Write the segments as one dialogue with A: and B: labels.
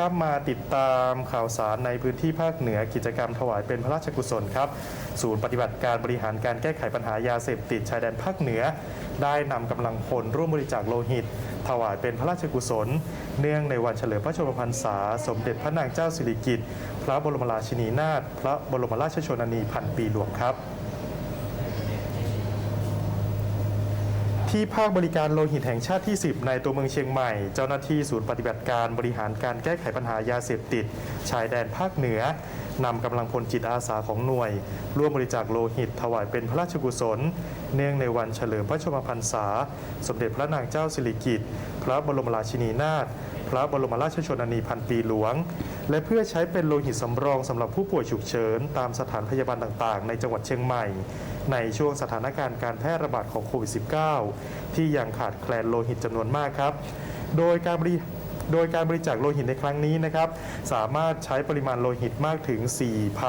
A: ครับมาติดตามข่าวสารในพื้นที่ภาคเหนือกิจกรรมถวายเป็นพระราชกุศลครับ ศูนย์ปฏิบัติการบริหารการแก้ไขปัญหายาเสพติดชายแดนภาคเหนือ ได้นำกำลังพลร่วมบริจาคโลหิต ถวายเป็นพระราชกุศล เนื่องในวันเฉลิมพระชนมพรรษา สมเด็จพระนางเจ้าสิริกิติ์พระบรมราชินีนาถพระบรมราชชนนีพันปีหลวงครับ ที่ภาคบริการโลหิตแห่งชาติที่ 10 ในตัวเมืองเชียงใหม่ เจ้าหน้าที่ศูนย์ปฏิบัติการบริหารการแก้ไขปัญหายาเสพติด ชายแดนภาคเหนือ นำกำลังพลจิตอาสาของหน่วย ร่วมบริจาคโลหิตถวายเป็นพระราชกุศล เนื่องในวันเฉลิมพระชนมพรรษา สมเด็จพระนางเจ้าสิริกิติ์พระบรมราชินีนาถพระบรมราชชนนีพันปีหลวง และเพื่อใช้เป็นโลหิตสำรองสำหรับผู้ป่วยฉุกเฉิน ตามสถานพยาบาลต่างๆ ในจังหวัดเชียงใหม่ ในช่วงสถานการณ์การแพร่ระบาดของโควิด -19 ที่ยังขาดแคลนโลหิตจำนวนมากครับ โดยการบริ โดยการบริจาคโลหิตในครั้งนี้นะครับสามารถใช้ปริมาณโลหิตมากถึง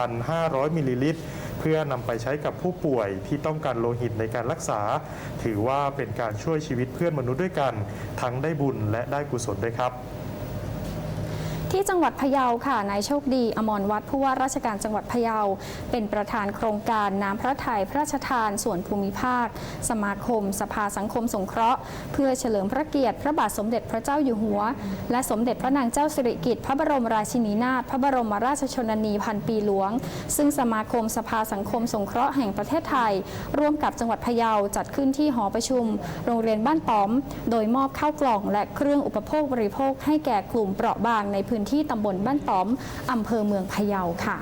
A: 4,500 มิลลิลิตร เพื่อนำไปใช้กับผู้ป่วยที่ต้องการโลหิตในการรักษา ถือว่าเป็นการช่วยชีวิตเพื่อนมนุษย์ด้วยกัน ทั้งได้บุญและได้กุศลด้วยครับ
B: ที่จังหวัดพะเยาค่ะนายโชคดีอมรวัดผู้ว่าราชการจังหวัดพะเยา เป็นประธานโครงการน้ำพระทัยพระราชทานส่วนภูมิภาค สมาคม สภาสังคมสงเคราะห์ เพื่อเฉลิมพระเกียรติพระบาทสมเด็จพระเจ้าอยู่หัว และสมเด็จพระนางเจ้าสิริกิติ์พระบรมราชินีนาถพระบรมราชชนนีพันปีหลวง ซึ่งสมาคมสภาสังคมสงเคราะห์แห่งประเทศไทย ร่วมกับจังหวัดพะเยาจัดขึ้นที่หอประชุม โรงเรียนบ้านป๋อม โดยมอบข้าวกล่องและเครื่องอุปโภคบริโภคให้แก่กลุ่มเปราะบางในพื้นที่ตำบลบ้านต้อมอำเภอเมืองพะเยาค่ะ